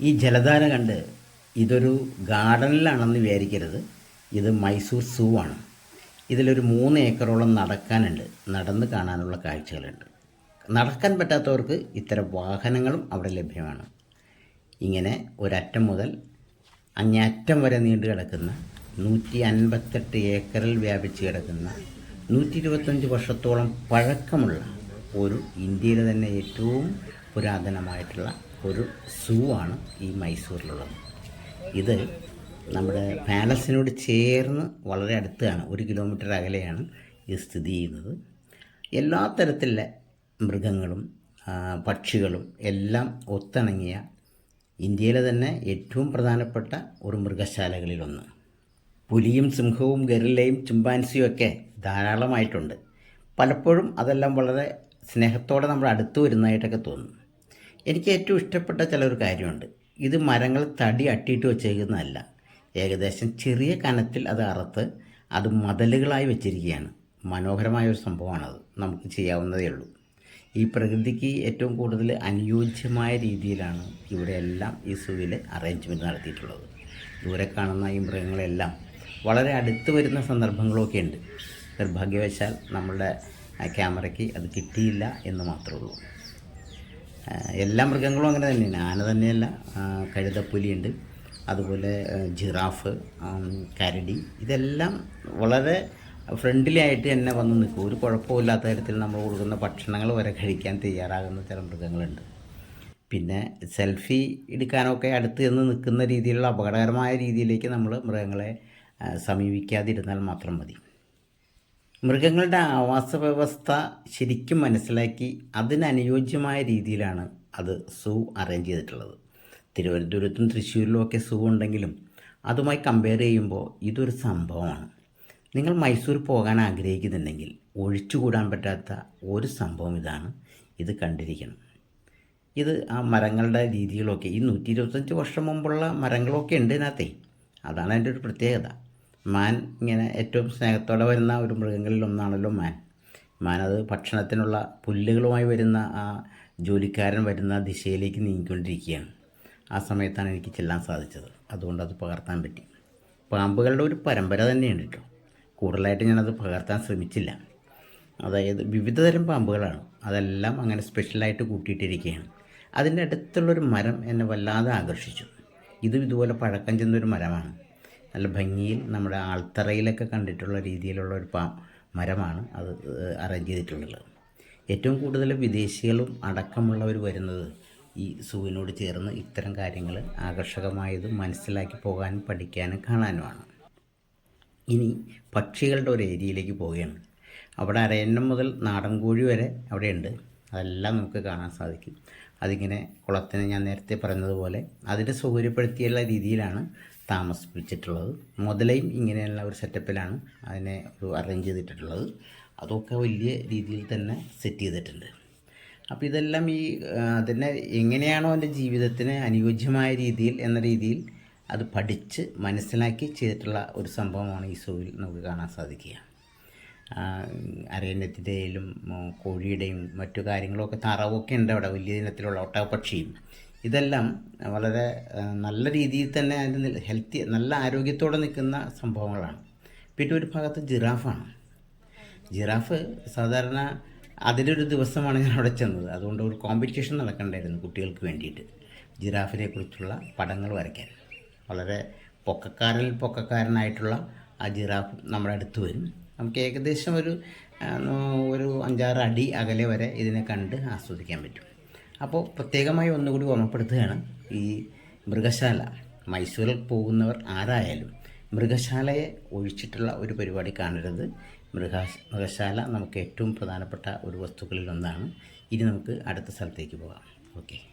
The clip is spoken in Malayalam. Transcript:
ഈ ജലധാര കണ്ട് ഇതൊരു ഗാർഡനിലാണെന്ന് വിചാരിക്കരുത്. ഇത് മൈസൂർ സൂ ആണ്. ഇതിലൊരു മൂന്ന് ഏക്കറോളം നടക്കാനുണ്ട്. നടന്ന് കാണാനുള്ള കാഴ്ചകളുണ്ട്. നടക്കാൻ പറ്റാത്തവർക്ക് ഇത്തരം വാഹനങ്ങളും അവിടെ ലഭ്യമാണ്. ഇങ്ങനെ ഒരറ്റം മുതൽ അങ്ങേയറ്റം വരെ നീണ്ടു കിടക്കുന്ന നൂറ്റി അൻപത്തെട്ട് ഏക്കറിൽ വ്യാപിച്ച് കിടക്കുന്ന നൂറ്റി ഇരുപത്തഞ്ച് വർഷത്തോളം പഴക്കമുള്ള ഒരു ഇന്ത്യയിലെ തന്നെ ഏറ്റവും പുരാതനമായിട്ടുള്ള ഒരു സൂ ആണ് ഈ മൈസൂരിലുള്ളത്. ഇത് നമ്മുടെ പാലസിനോട് ചേർന്ന് വളരെ അടുത്താണ് ഒരു കിലോമീറ്റർ അകലെയാണ് ഇത് സ്ഥിതി ചെയ്യുന്നത്. എല്ലാ തരത്തിലുള്ള മൃഗങ്ങളും പക്ഷികളും എല്ലാം ഒത്തിണങ്ങിയ ഇന്ത്യയിലെ തന്നെ ഏറ്റവും പ്രധാനപ്പെട്ട ഒരു മൃഗശാലകളിലൊന്ന്. പുലിയും സിംഹവും ഗറില്ലയും ചിമ്പാൻസിയും ഒക്കെ ധാരാളമായിട്ടുണ്ട്. പലപ്പോഴും അതെല്ലാം വളരെ സ്നേഹത്തോടെ നമ്മൾ അടുത്ത് വരുന്നതായിട്ടൊക്കെ തോന്നും. എനിക്ക് ഏറ്റവും ഇഷ്ടപ്പെട്ട ചിലൊരു കാര്യമുണ്ട്. ഇത് മരങ്ങൾ തടി അട്ടിയിട്ട് വെച്ചേക്കുന്നതല്ല. ഏകദേശം ചെറിയ കനത്തിൽ അത് അറുത്ത് അത് മതലുകളായി വെച്ചിരിക്കുകയാണ്. മനോഹരമായ ഒരു സംഭവമാണത്. നമുക്ക് ചെയ്യാവുന്നതേ ഉള്ളൂ. ഈ പ്രകൃതിക്ക് ഏറ്റവും കൂടുതൽ അനുയോജ്യമായ രീതിയിലാണ് ഇവിടെയെല്ലാം ഈ സൂവിൽ അറേഞ്ച്മെന്റ് നടത്തിയിട്ടുള്ളത്. ദൂരെ കാണുന്ന ഈ മൃഗങ്ങളെല്ലാം വളരെ അടുത്ത് വരുന്ന സന്ദർഭങ്ങളൊക്കെ ഉണ്ട്. നിർഭാഗ്യവശാൽ നമ്മളുടെ ക്യാമറയ്ക്ക് അത് കിട്ടിയില്ല എന്ന് മാത്രമേ ഉള്ളൂ. എല്ലാ മൃഗങ്ങളും അങ്ങനെ തന്നെയാണ്. ആന തന്നെയല്ല കഴുതപ്പുലിയുണ്ട്. അതുപോലെ ജിറാഫ് കരടി. ഇതെല്ലാം വളരെ ഫ്രണ്ട്ലി ആയിട്ട് തന്നെ വന്ന് നിൽക്കും. ഒരു കുഴപ്പമില്ലാത്ത തരത്തിൽ നമ്മൾ കൊടുക്കുന്ന ഭക്ഷണങ്ങൾ വരെ കഴിക്കാൻ തയ്യാറാകുന്ന ചില മൃഗങ്ങളുണ്ട്. പിന്നെ സെൽഫി എടുക്കാനൊക്കെ അടുത്ത് നിന്ന് നിൽക്കുന്ന രീതിയിലുള്ള അപകടകരമായ രീതിയിലേക്ക് നമ്മൾ മൃഗങ്ങളെ സമീപിക്കാതിരുന്നാൽ മാത്രം മതി. മൃഗങ്ങളുടെ ആവാസ വ്യവസ്ഥ ശരിക്കും മനസ്സിലാക്കി അതിനനുയോജ്യമായ രീതിയിലാണ് അത് സൂ അറേഞ്ച് ചെയ്തിട്ടുള്ളത്. തിരുവനന്തപുരത്തും തൃശ്ശൂരിലും ഒക്കെ സൂ ഉണ്ടെങ്കിലും അതുമായി കമ്പയർ ചെയ്യുമ്പോൾ ഇതൊരു സംഭവമാണ്. നിങ്ങൾ മൈസൂർ പോകാൻ ആഗ്രഹിക്കുന്നുണ്ടെങ്കിൽ ഒഴിച്ചുകൂടാൻ പറ്റാത്ത ഒരു സംഭവം ഇതാണ്. ഇത് കണ്ടിരിക്കണം. ഇത് ആ മരങ്ങളുടെ രീതികളൊക്കെ ഈ നൂറ്റി ഇരുപത്തഞ്ച് വർഷം മുമ്പുള്ള മരങ്ങളൊക്കെ ഉണ്ട് ഇതിനകത്തേ. അതാണ് അതിന്റെ ഒരു പ്രത്യേകത. മാൻ ഇങ്ങനെ ഏറ്റവും സ്നേഹത്തോടെ വരുന്ന ഒരു മൃഗങ്ങളിൽ ഒന്നാണല്ലോ മാൻ. മാൻ അത് ഭക്ഷണത്തിനുള്ള പുല്ലുകളുമായി വരുന്ന ആ ജോലിക്കാരൻ വരുന്ന ദിശയിലേക്ക് നീങ്ങിക്കൊണ്ടിരിക്കുകയാണ്. ആ സമയത്താണ് എനിക്ക് ചെല്ലാൻ സാധിച്ചത്. അതുകൊണ്ട് അത് പകർത്താൻ പറ്റി. പാമ്പുകളുടെ ഒരു പരമ്പര തന്നെയുണ്ട് കേട്ടോ. കൂടുതലായിട്ട് ഞാനത് പകർത്താൻ ശ്രമിച്ചില്ല. അതായത് വിവിധതരം പാമ്പുകളാണ്. അതെല്ലാം അങ്ങനെ സ്പെഷ്യലായിട്ട് കൂട്ടിയിട്ടിരിക്കുകയാണ്. അതിന്റെ അടുത്തുള്ളൊരു മരം എന്നെ വല്ലാതെ ആകർഷിച്ചു. ഇതും ഇതുപോലെ പഴക്കം ചെന്നൊരു മരമാണ്. നല്ല ഭംഗിയിൽ നമ്മുടെ ആൾത്തറയിലൊക്കെ കണ്ടിട്ടുള്ള രീതിയിലുള്ള ഒരു പാ മരമാണ് അത് അറേഞ്ച് ചെയ്തിട്ടുള്ളത്. ഏറ്റവും കൂടുതൽ വിദേശികളും അടക്കമുള്ളവർ വരുന്നത് ഈ സൂവിനോട് ചേർന്ന് ഇത്തരം കാര്യങ്ങൾ ആകർഷകമായത് മനസ്സിലാക്കി പോകാനും പഠിക്കാനും കാണാനുമാണ്. ഇനി പക്ഷികളുടെ ഒരു ഏരിയയിലേക്ക് പോവുകയാണ്. അവിടെ അരയന്നം മുതൽ നാടൻ കോഴി വരെ അവിടെയുണ്ട്. അതെല്ലാം നമുക്ക് കാണാൻ സാധിക്കും. അതിങ്ങനെ കുളത്തിന് ഞാൻ നേരത്തെ പറഞ്ഞതുപോലെ അതിനെ സൗകര്യപ്പെടുത്തിയുള്ള രീതിയിലാണ് താമസിപ്പിച്ചിട്ടുള്ളത്. മുതലയും ഇങ്ങനെയുള്ള ഒരു സെറ്റപ്പിലാണ് അതിനെ ഒരു അറേഞ്ച് ചെയ്തിട്ടുള്ളത്. അതൊക്കെ വലിയ രീതിയിൽ തന്നെ സെറ്റ് ചെയ്തിട്ടുണ്ട്. അപ്പോൾ ഇതെല്ലാം ഈ അതിനെ എങ്ങനെയാണോ എന്റെ ജീവിതത്തിന് അനുയോജ്യമായ രീതിയിൽ എന്ന രീതിയിൽ അത് പഠിച്ച് മനസ്സിലാക്കി ചെയ്തിട്ടുള്ള ഒരു സംഭവമാണ് ഈ സൂവിൽ നമുക്ക് കാണാൻ സാധിക്കുക. ആ, അരയന്നത്തിന്റെയിലും കോഴിയുടെയും മറ്റു കാര്യങ്ങളൊക്കെ താറാവൊക്കെ ഉണ്ട് അവിടെ വലിയ ഇനത്തിലുള്ള ഒട്ടകപ്പക്ഷിയും. ഇതെല്ലാം വളരെ നല്ല രീതിയിൽ തന്നെ അതിന്റെ ഹെൽത്തി നല്ല ആരോഗ്യത്തോടെ നിൽക്കുന്ന സംഭവങ്ങളാണ്. പിന്നെ ഒരു ഭാഗത്ത് ജിറാഫാണ്. ജിറാഫ് സാധാരണ അതിലൊരു ദിവസമാണ് ഞാൻ അവിടെ ചെന്നത്. അതുകൊണ്ട് ഒരു കോമ്പറ്റീഷൻ നടക്കണ്ടായിരുന്നു കുട്ടികൾക്ക് വേണ്ടിയിട്ട്. ജിറാഫിനെ കുറിച്ചുള്ള പടങ്ങൾ വരയ്ക്കാൻ. വളരെ പൊക്കക്കാരനിൽ പൊക്കക്കാരനായിട്ടുള്ള ആ ജിറാഫ് നമ്മുടെ അടുത്ത് വരും. നമുക്ക് ഏകദേശം ഒരു ഒരു അഞ്ചാറ് അടി അകലെ വരെ ഇതിനെ കണ്ട് ആസ്വദിക്കാൻ പറ്റും. അപ്പോൾ പ്രത്യേകമായി ഒന്നുകൂടി ഓർമ്മപ്പെടുത്തുകയാണ് ഈ മൃഗശാല. മൈസൂരിൽ പോകുന്നവർ ആരായാലും മൃഗശാലയെ ഒഴിച്ചിട്ടുള്ള ഒരു പരിപാടി കാണരുത്. മൃഗ മൃഗശാല നമുക്ക് ഏറ്റവും പ്രധാനപ്പെട്ട ഒരു വസ്തുക്കളിൽ ഒന്നാണ്. ഇനി നമുക്ക് അടുത്ത സ്ഥലത്തേക്ക് പോകാം. ഓക്കെ.